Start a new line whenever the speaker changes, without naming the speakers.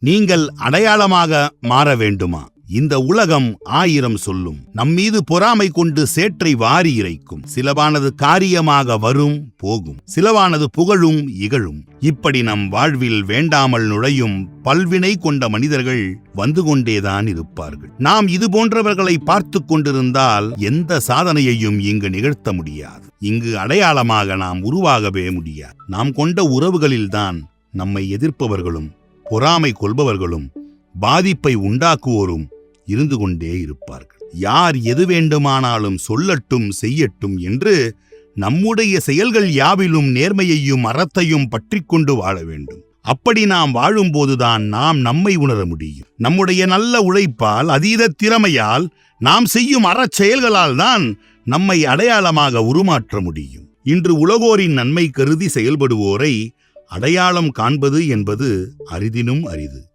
நீங்கள் அடையாளமாக மாற வேண்டுமா? இந்த உலகம் ஆயிரம் சொல்லும். நம்மீது பொறாமை கொண்டு சேற்றை வாரி இறைக்கும். சிலவானது காரியமாக வரும் போகும். சிலவானது புகழும் இகழும். இப்படி நம் வாழ்வில் வேண்டாமல் நுழையும் பல்வினை கொண்ட மனிதர்கள் வந்து கொண்டேதான் இருப்பார்கள். நாம் இது போன்றவர்களை பார்த்து கொண்டிருந்தால் எந்த சாதனையையும் இங்கு நிகழ்த்த முடியாது. இங்கு அடையாளமாக நாம் உருவாகவே முடியாது. நாம் கொண்ட உறவுகளில்தான் நம்மை எதிர்ப்பவர்களும் பொறாமை கொள்பவர்களும் பாதிப்பை உண்டாக்குவோரும் இருந்து கொண்டே இருப்பார்கள். யார் எது வேண்டுமானாலும் சொல்லட்டும் செய்யட்டும் என்று நம்முடைய செயல்கள் யாவிலும் நேர்மையையும் அறத்தையும் பற்றி கொண்டு வாழ வேண்டும். அப்படி நாம் வாழும்போதுதான் நாம் நம்மை உணர முடியும். நம்முடைய நல்ல உழைப்பால் அதீத திறமையால் நாம் செய்யும் அறச் செயல்களால் தான் நம்மை அடையாளமாக உருமாற்ற முடியும். இன்று உலகோரின் நன்மை கருதி செயல்படுவோரை அடையாளம் காண்பது என்பது அரிதினும் அரிது.